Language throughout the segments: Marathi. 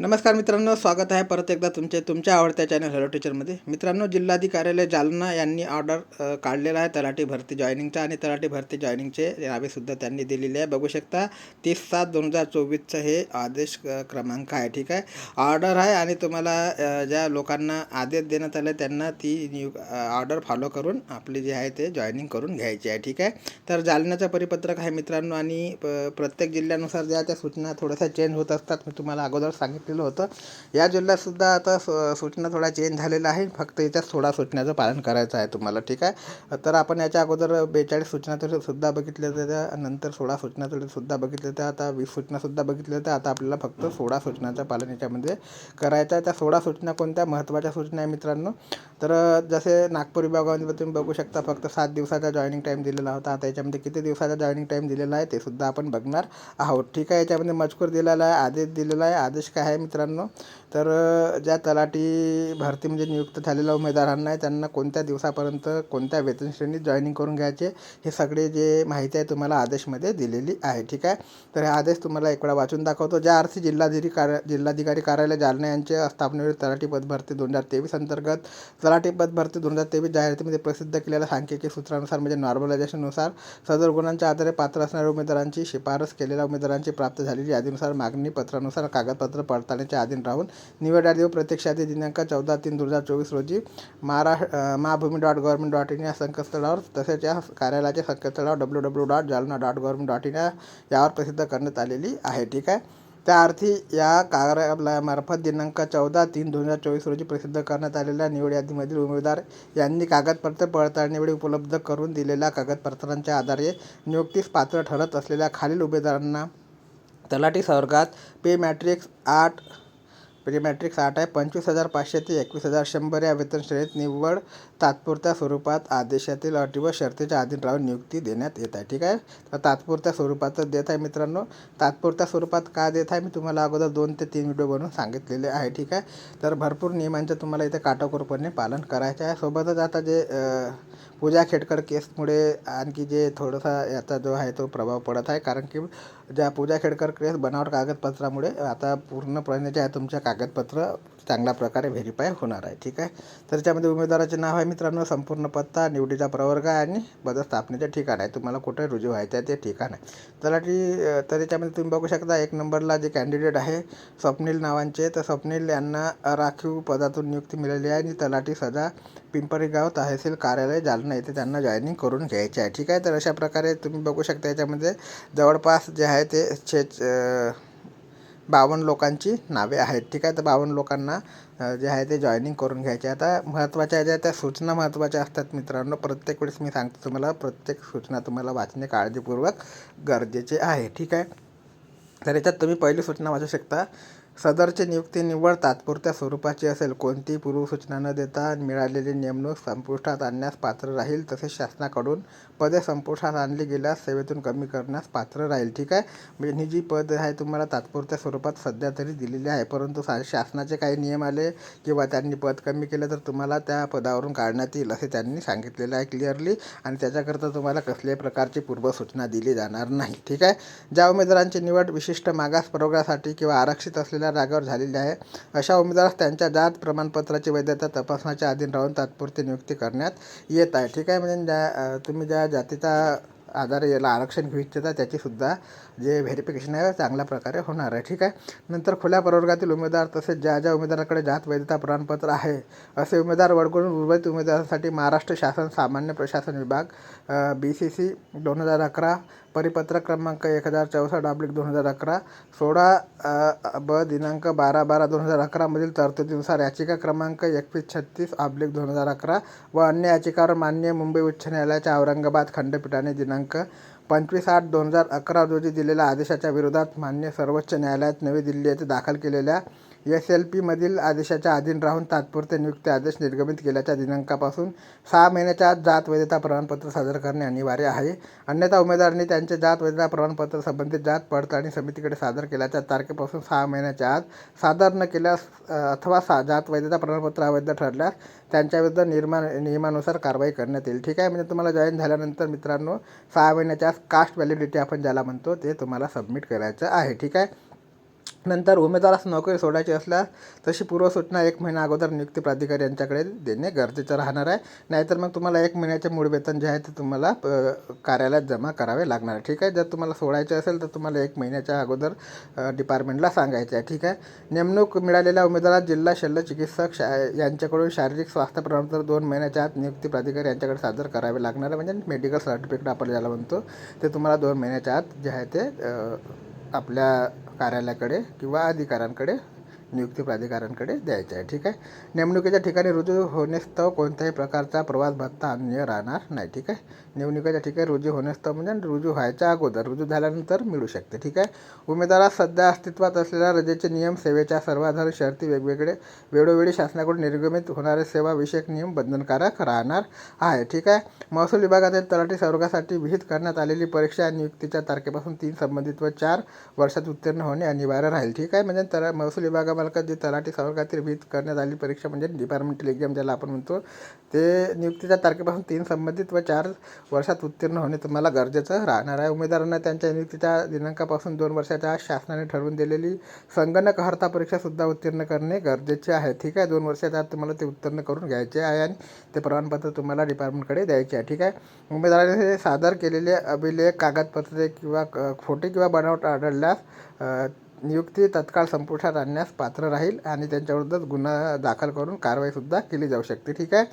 नमस्कार मित्रांनो स्वागत आहे परत एकदा तुमचे तुमच्या आवडत्या चॅनल हॅलो टीचरमध्ये मित्रांनो जिल्हाधिकार्यालय जालना यांनी ऑर्डर काढलेला आहे तलाठी भरती जॉईनिंगचा आणि तलाठी भरती जॉईनिंगचे नावेसुद्धा त्यांनी दिलेली आहे. बघू शकता तीस सात दोन हजार चोवीसचं हे आदेश क्रमांक आहे ठीक आहे? ऑर्डर आहे आणि तुम्हाला ज्या लोकांना आदेश देण्यात आले त्यांना ती नियु ऑर्डर फॉलो करून आपली जे आहे ते जॉईनिंग करून घ्यायची आहे ठीक आहे? तर जालन्याचं परिपत्रक आहे मित्रांनो आणि प- प्रत्येक जिल्ह्यानुसार ज्या त्या सूचना थोड्याशा चेंज होत असतात मी तुम्हाला अगोदर सांगितलेलं होतं. या जिल्ह्यातसुद्धा आता स सूचना थोडा चेंज झालेला आहे. फक्त याच्यात सोळा सूचनाचं पालन करायचं आहे तुम्हाला ठीक आहे? तर आपण याच्या अगोदर बेचाळीस सूचना तरी सुद्धा बघितल्या होत्या. नंतर सोळा सूचना तरी सुद्धा बघितल्या होत्या. आता वीस सूचनासुद्धा बघितल्या होत्या. आता आपल्याला फक्त सोळा सूचनाचं पालन याच्यामध्ये करायचं आहे. त्या सोळा सूचना कोणत्या? महत्त्वाच्या सूचना आहे मित्रांनो? तर जसे नागपूर विभागामध्ये तुम्ही बघू शकता फक्त सात दिवसाचा जॉईनिंग टाईम दिलेला होता. आता याच्यामध्ये किती दिवसाचा जॉईनिंग टाईम दिलेला आहे ते सुद्धा आपण बघणार आहोत. ठीक आहे? याच्यामध्ये मजकूर दिलेला आहे आदेश दिलेला आहे. आदेश काय आहे मित्रांनो. तर ज्या तलाठी भरतीमध्ये म्हणजे नियुक्त झालेल्या उमेदवारांना आहे त्यांना कोणत्या दिवसापर्यंत कोणत्या वेतन श्रेणीत जॉईनिंग करून घ्यायचे हे सगळे जे माहिती आहे तुम्हाला आदेशमध्ये दिलेली आहे ठीक आहे? तर हे आदेश तुम्हाला एक वेळा वाचून दाखवतो. ज्या अर्थी जिल्हाधिकारी कार्य जिल्हाधिकारी कार्यालय जालना यांचे स्थापनेवर तलाठी पदभरती दोन हजार तेवीस अंतर्गत तलाठी पदभरती दोन हजार तेवीस जाहिरातीमध्ये प्रसिद्ध केलेल्या सांख्यिकी सूत्रानुसार म्हणजे नॉर्मलायझेशननुसार सदर गुणांच्या आधारे पात्र असणाऱ्या उमेदवारांची शिफारस केलेल्या उमेदवारांची प्राप्त झालेली यादीनुसार मागणी पत्रानुसार कागदपत्र पड पडताळणीच्या अधीन राहून निवड देऊ. व दिनांक चौदा तीन दोन हजार चोवीस रोजी Maharashtra Mahabhumi dot government dot in या संकेतस्थळावर तसेच या कार्यालयाच्या संकेतस्थळावर W W dot Jalna dot government dot in यावर प्रसिद्ध करण्यात आलेली आहे. ठीक आहे? त्या अर्थी या कार्यालयामार्फत दिनांक चौदा तीन दोन हजार चोवीस रोजी प्रसिद्ध करण्यात आलेल्या निवड यादीमधील उमेदवार यांनी कागदपत्र पडताळणीवेळी उपलब्ध करून दिलेल्या कागदपत्रांच्या आधारे नियुक्तीस पात्र ठरत असलेल्या खालील उमेदवारांना तलाठी वर्गात पे मॅट्रिक्स आठ पे मॅट्रिक्स आठ आहे. पंचवीस हजार पाचशे ते एकवीस हजार शंभर या वेतन श्रेणीत निव्वळ तात्पुरत्या स्वरूपात आदेशातील अटी व शर्तीच्या अधीन राहून नियुक्ती देण्यात येत आहे. ठीक आहे? तर तात्पुरत्या स्वरूपातच देत आहे मित्रांनो. तात्पुरत्या स्वरूपात का देत आहे? मी तुम्हाला अगोदर दोन ते तीन व्हिडिओ बनवून सांगितलेले आहे. ठीक आहे? तर भरपूर नियमांचं तुम्हाला इथे काटोकोरपणे पालन करायचं आहे. सोबतच आता जे पूजा खेडकर केसमुळे आणखी जे थोडासा याचा जो आहे तो प्रभाव पडत आहे. कारण की ज्या पूजा खेडकर केस बनावट कागदपत्रामुळे आता पूर्णपणे जे आहे तुमच्या कागदपत्र. चांगल्या प्रकारे व्हेरीफाय होणार आहे ठीक आहे? तर त्याच्यामध्ये उमेदवाराचे नाव आहे मित्रांनो संपूर्ण पत्ता निवडीचा प्रवर्ग आहे आणि पदस्थापनेचे ठिकाण आहे. तुम्हाला कुठे रुजू व्हायचं आहे ते ठिकाण आहे. तलाठी तर याच्यामध्ये तुम्ही बघू शकता एक नंबरला जे कॅन्डिडेट आहे स्वप्नील नावांचे. तर स्वप्नील यांना राखीव पदातून नियुक्ती मिळाली आहे आणि तलाठी सदा पिंपरी गाव तहसील कार्यालय जालना येथे त्यांना जॉईनिंग करून घ्यायचे आहे ठीक आहे? तर अशा प्रकारे तुम्ही बघू शकता याच्यामध्ये जवळपास जे आहे ते छे बावन्न लोकांची नावे आहेत. ठीक आहे? तर बावन्न लोकांना जे आहे ते जॉईनिंग करून घ्यायचे. आता महत्त्वाच्या ज्या त्या सूचना महत्त्वाच्या असतात मित्रांनो प्रत्येक वेळेस मी सांगतो तुम्हाला प्रत्येक सूचना तुम्हाला वाचणे काळजीपूर्वक गरजेचे आहे. ठीक आहे? तर याच्यात तुम्ही पहिली सूचना वाचू शकता. सदरची नियुक्ती निव्वळ तात्पुरत्या स्वरूपाची असेल. कोणतीही पूर्वसूचना न देता मिळालेली नेमणूक संपुष्टात आणण्यास पात्र राहील तसेच शासनाकडून पदे संपुष्टात आणली गेल्यास सेवेतून कमी करण्यास पात्र राहील. ठीक आहे? म्हणजे ही जी पद आहे तुम्हाला तात्पुरत्या स्वरूपात सध्या तरी दिलेली आहे. परंतु सा शासनाचे काही नियम आले किंवा त्यांनी पद कमी केलं तर तुम्हाला त्या पदावरून काढण्यात येईल असे त्यांनी सांगितलेलं आहे क्लिअरली आणि त्याच्याकरता तुम्हाला कसल्याही प्रकारची पूर्वसूचना दिली जाणार नाही. ठीक आहे? ज्या उमेदवारांची निवड विशिष्ट मागास प्रवर्गासाठी किंवा आरक्षित असलेल्या जागेवर झालेली आहे. अशा उमेदवारास त्यांच्या जात प्रमाणपत्राची वैधता तपासण्याच्या अधीन राहून तात्पुरती नियुक्ती करण्यात येत आहे. ठीक आहे म्हणजे ज्या तुम्ही ज्या जातीचा आधार याला आरक्षण घेऊ इच्छिता त्याचीसुद्धा जे व्हेरिफिकेशन आहे चांगल्या प्रकारे होणार आहे. ठीक आहे? नंतर खुल्या प्रवर्गातील उमेदवार तसेच ज्या ज्या उमेदवाराकडे जात वैधता प्रमाणपत्र आहे असे उमेदवार वगळून उर्वरित उमेदवारांसाठी महाराष्ट्र शासन सामान्य प्रशासन विभाग बी सी सी दोन हजार अकरा परिपत्रक क्रमांक एक हजार चौसष्ट ऑब्लिक दोन हजार अकरा सोळा ब दिनांक बारा बारा दोन हजार अकरामधील तरतुदीनुसार याचिका क्रमांक एकवीस छत्तीस ऑब्लिक दोन हजार अकरा व अन्य याचिकावर मान्य मुंबई उच्च न्यायालयाच्या औरंगाबाद खंडपीठाने दिनांक पंचवीस आठ दोन हजार अकरा रोजी दिलेल्या आदेशाच्या विरोधात मान्य सर्वोच्च न्यायालयात नवी दिल्ली येथे दाखल केलेल्या एस एल पीमधील आदेशाच्या अधीन राहून तात्पुरते नियुक्ती आदेश निर्गमित केल्याच्या दिनांकापासून सहा महिन्याच्या आत जात वैधता प्रमाणपत्र सादर करणे अनिवार्य आहे. अन्यथा उमेदवारांनी त्यांचे जात वैधता प्रमाणपत्र संबंधित जात पडताळणी समितीकडे सादर केल्याच्या तारखेपासून सहा महिन्याच्या आत सादर न केल्यास अथवा सा जात वैधता प्रमाणपत्र अवैध ठरल्यास त्यांच्याविरुद्ध निर्मा नियमानुसार कारवाई करण्यात येईल. ठीक आहे म्हणजे तुम्हाला जॉईन झाल्यानंतर मित्रांनो सहा महिन्याच्या आत कास्ट व्हॅलिडिटी आपण ज्याला म्हणतो ते तुम्हाला सबमिट करायचं आहे. ठीक आहे? नंतर उमेदवारास नोकरी सोडायची असल्यास तशी पूर्वसूचना एक महिना अगोदर नियुक्ती प्राधिकारी यांच्याकडे देणे गरजेचं राहणार आहे. नाहीतर मग तुम्हाला एक महिन्याचे मूळ वेतन जे आहे ते तुम्हाला कार्यालयात जमा करावे लागणार आहे. ठीक आहे? जर तुम्हाला सोडायचे असेल तर तुम्हाला एक महिन्याच्या अगोदर डिपार्टमेंटला सांगायचे आहे. ठीक आहे? नेमणूक मिळालेल्या उमेदवारात जिल्हा शल्य चिकित्सक शा यांच्याकडून शारीरिक स्वास्थ्य प्रमाणपत्र दोन महिन्याच्या आत नियुक्ती प्राधिकारी यांच्याकडे सादर करावे लागणार आहे. म्हणजे मेडिकल सर्टिफिकेट आपण ज्याला म्हणतो ते तुम्हाला दोन महिन्याच्या आत जे आहे ते आपल्या कार्यालयाकडे किंवा अधिकाऱ्यांकडे नियुक्ती प्राधिकाऱ्यांकडे द्यायचे आहे. ठीक आहे? नेमणुकीच्या ठिकाणी रुजू होण्यास्तव कोणत्याही प्रकारचा प्रवास भत्ता अन्य राहणार नाही. ठीक आहे? निवडणुकीच्या ठिकाणी रुजू होण्यास्तव म्हणजे रुजू व्हायच्या अगोदर रुजू झाल्यानंतर मिळू शकते. ठीक आहे? उमेदवारास सध्या अस्तित्वात असलेल्या रजेचे नियम सेवेच्या सर्वाधार शर्ती वेगवेगळे वेळोवेळी शासनाकडून निर्गमित होणारे सेवाविषयक नियम बंधनकारक राहणार आहे. ठीक आहे? महसूल विभागातील तलाठी संवर्गासाठी विहित करण्यात आलेली परीक्षा आणि नियुक्तीच्या तारखेपासून तीन संबंधित व चार वर्षात उत्तीर्ण होणे अनिवार्य राहील. ठीक आहे? म्हणजे तर महसूल विभागामार्फत जे तलाठी संवर्गातील विहित करण्यात आली परीक्षा म्हणजे डिपार्टमेंटल एक्झाम ज्याला आपण म्हणतो ते नियुक्तीच्या तारखेपासून तीन संबंधित व चार वर्षात उत्तीर्ण होणे तुम्हाला गरजेचं राहणार आहे. उमेदवारांना त्यांच्या नियुक्तीच्या दिनांकापासून दोन वर्षाच्या शासनाने ठरवून दिलेली संगणक हर्ता परीक्षासुद्धा उत्तीर्ण करणे गरजेचे आहे. ठीक आहे दोन वर्षाच्या आत तुम्हाला ते उत्तीर्ण करून घ्यायचे आहे आणि ते प्रमाणपत्र तुम्हाला डिपार्टमेंटकडे द्यायचे आहे. ठीक आहे? उमेदवाराने सादर केलेले अभिलेख कागदपत्रे किंवा क- खोटे किंवा बनावट आढळल्यास नियुक्ती तत्काळ संपुष्टात आणण्यास पात्र राहील आणि त्यांच्याविरुद्ध गुन्हा दाखल करून कारवाईसुद्धा केली जाऊ शकते. ठीक आहे?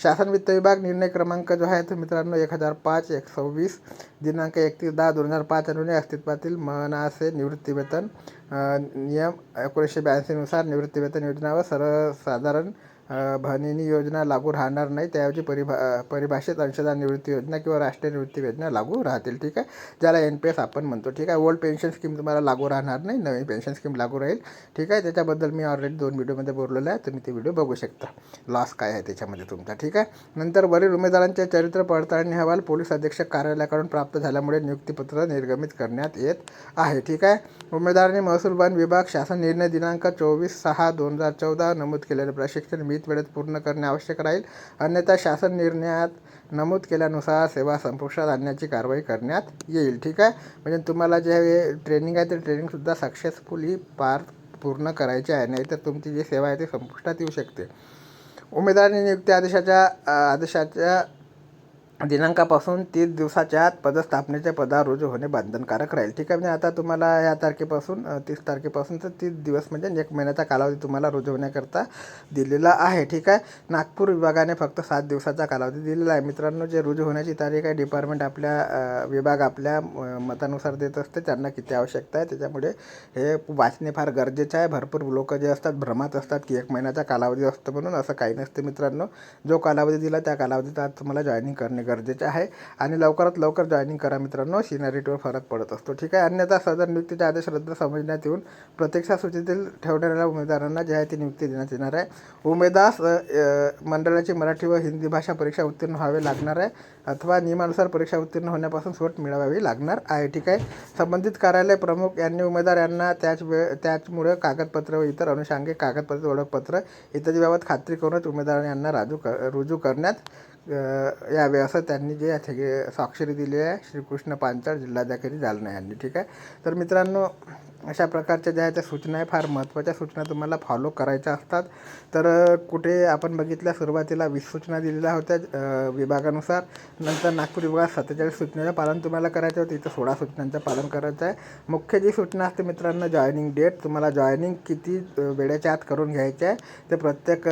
शासन वित्त विभाग निर्णय क्रमांक जो आहे तो मित्रांनो एक हजार पाच एक सव्वीस दिनांक एकतीस दहा दोन हजार पाच अनुने अस्तित्वातील मनासे निवृत्तीवेतन नियम एकोणीसशे ब्याऐंशीनुसार निवृत्तीवेतन योजना व सर्वसाधारण भनिनी योजना लागू राहणार नाही त्याऐवजी परिभा परिभाषित अंशदान निवृत्ती योजना किंवा राष्ट्रीय निवृत्ती योजना लागू राहतील ठीक आहे? ज्याला एन पी एस आपण म्हणतो ठीक आहे? ओल्ड पेन्शन स्कीम तुम्हाला लागू राहणार नाही नवीन पेन्शन स्कीम लागू राहील ठीक आहे? त्याच्याबद्दल मी ऑलरेडी दोन व्हिडिओमध्ये बोललेलं आहे तुम्ही ते व्हिडिओ बघू शकता. लॉस काय आहे त्याच्यामध्ये तुमचा ठीक आहे? नंतर वरील उमेदवारांचे चरित्र पडताळणी अहवाल पोलीस अधीक्षक कार्यालयाकडून प्राप्त झाल्यामुळे नियुक्तीपत्र निर्गमित करण्यात येत आहे ठीक आहे? उमेदवारांनी महसूल वन विभाग शासन निर्णय दिनांक चोवीस सहा दोन हजार चौदा नमूद केलेले प्रशिक्षण विहित वेळेत पूर्ण करणे आवश्यक राहील. अन्यथा शासन निर्णयात नमूद केल्यानुसार सेवा संपुष्टात आणण्याची कारवाई करण्यात येईल. ठीक आहे? म्हणजे तुम्हाला जे ट्रेनिंग आहे ते ट्रेनिंगसुद्धा सक्सेसफुली पार पूर्ण करायची आहे. नाही तर तुमची जी सेवा आहे ती संपुष्टात येऊ शकते. उमेदवारांनी नियुक्ती आदेशाच्या आदेशाच्या दिनांकापासून तीस दिवसाच्या आत पदस्थापनेच्या पदावर रुजू होणे बंधनकारक राहील. ठीक आहे म्हणजे आता तुम्हाला या तारखेपासून तीस तारखेपासून तर तीस दिवस म्हणजे एक महिन्याचा कालावधी तुम्हाला रुजू होण्याकरता दिलेला आहे. ठीक आहे नागपूर विभागाने फक्त सात दिवसाचा कालावधी दिलेला आहे. मित्रांनो जे रुजू होण्याची तारीख आहे डिपार्टमेंट आपल्या विभाग आपल्या मतानुसार देत असते. त्यांना किती आवश्यकता आहे त्याच्यामुळे हे वाचणे फार गरजेचं आहे. भरपूर लोक जे असतात भ्रमात असतात की एक महिन्याचा कालावधी असतो म्हणून असं काही नसते मित्रांनो. जो कालावधी दिला त्या कालावधीत आज तुम्हाला जॉईनिंग करणे गरजेचे आहे. आणि लवकरात लवकर जॉईनिंग करा मित्रांनो. सिनॅरिटीवर फरक पडत असतो. ठीक आहे? अन्यथा सदर नियुक्तीचे आदेश रद्द समजण्यात येऊन प्रत्यक्षा सूचीतील ठेवणाऱ्या उमेदवारांना जे आहे ती नियुक्ती देण्यात येणार आहे. उमेदवार मंडळाची मराठी व हिंदी भाषा परीक्षा उत्तीर्ण व्हावे लागणार आहे. अथवा नियमानुसार परीक्षा उत्तीर्ण होण्यापासून सूट मिळवावी लागणार आहे. ठीक आहे? संबंधित कार्यालय प्रमुख यांनी उमेदवार यांना त्याच वेळ त्याचमुळे कागदपत्र व इतर अनुषंगिक कागदपत्र ओळखपत्र इत्यादीबाबत खात्री करूनच उमेदवार यांना राजू क रुजू करण्यात या यावे असं त्यांनी जे आहे स्वाक्षरी दिली आहे श्रीकृष्ण पांचाळ जिल्हाधिकारी जालना यांनी ठीक आहे? तर मित्रांनो अशा प्रकारच्या ज्या त्या सूचना आहे फार महत्त्वाच्या सूचना तुम्हाला फॉलो करायच्या असतात. तर कुठे आपण बघितल्या सुरुवातीला वीस सूचना दिलेल्या होत्या विभागानुसार. नंतर नागपूर विभागात सत्तेचाळीस सूचनेचं पालन तुम्हाला करायचं होतं इथं सोळा सूचनांचं पालन करायचं आहे. मुख्य जी सूचना असते मित्रांनो जॉईनिंग डेट तुम्हाला जॉईनिंग किती वेळेच्या आत करून घ्यायचे आहे ते प्रत्येक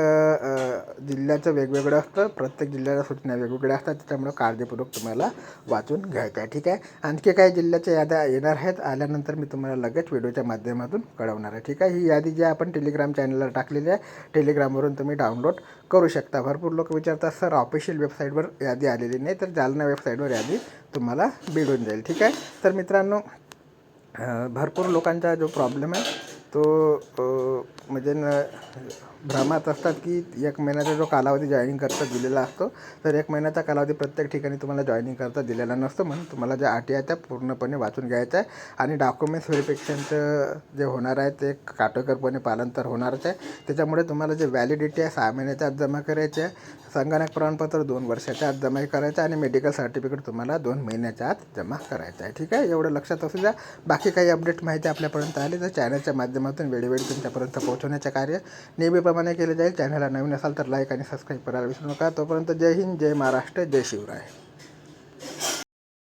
जिल्ह्याचं वेगवेगळं असतं. प्रत्येक जिल्ह्याचं सूचना वेगवेगळ्या असतात त्याच्यामुळं काळजीपूर्वक तुम्हाला वाचून घ्यायचं आहे. ठीक आहे? आणखी काही जिल्ह्याच्या याद्या येणार आहेत आल्यानंतर मी तुम्हाला लगेच व्हिडिओच्या माध्यमातून कळवणार आहे. ठीक आहे? ही यादी जी आपण टेलिग्राम चॅनलला टाकलेली आहे टेलिग्रामवरून तुम्ही डाउनलोड करू शकता. भरपूर लोक विचारतात सर ऑफिशियल वेबसाईटवर यादी आलेली नाही तर जालना वेबसाईटवर यादी तुम्हाला मिळून जाईल. ठीक आहे? तर मित्रांनो भरपूर लोकांचा जो प्रॉब्लेम आहे तो म्हणजे न भ्रमात असतात की एक महिन्याचा जो कालावधी जॉईनिंग करता दिलेला असतो तर एक महिन्याचा कालावधी प्रत्येक ठिकाणी तुम्हाला जॉईनिंग करता दिलेला नसतो म्हणून तुम्हाला ज्या अटी आहेत त्या पूर्णपणे वाचून घ्यायच्या आहे आणि डॉक्युमेंट्स व्हेरिफिकेशनचं जे होणार आहे ते काटेकोरपणे पालन तर होणारच आहे. त्याच्यामुळे तुम्हाला जे व्हॅलिडिटी आहे सहा महिन्याच्या आत जमा करायची आहे. संगणक प्रमाणपत्र दोन वर्षाच्या आत जमा करायचं आहे. आणि मेडिकल सर्टिफिकेट तुम्हाला दोन महिन्याच्या आत जमा करायचं आहे. ठीक आहे? एवढं लक्षात असू द्या. बाकी काही अपडेट माहिती आपल्यापर्यंत आली तर चॅनलच्या माध्यमातून वेळोवेळी तुमच्यापर्यंत पोहोचवण्याचे कार्य नेहमीप्रमाणे केले जाईल. चॅनलला नवीन असाल तर लाईक आणि सबस्क्राईब करायला विसरू नका. तोपर्यंत जय हिंद जय महाराष्ट्र जय शिवराय.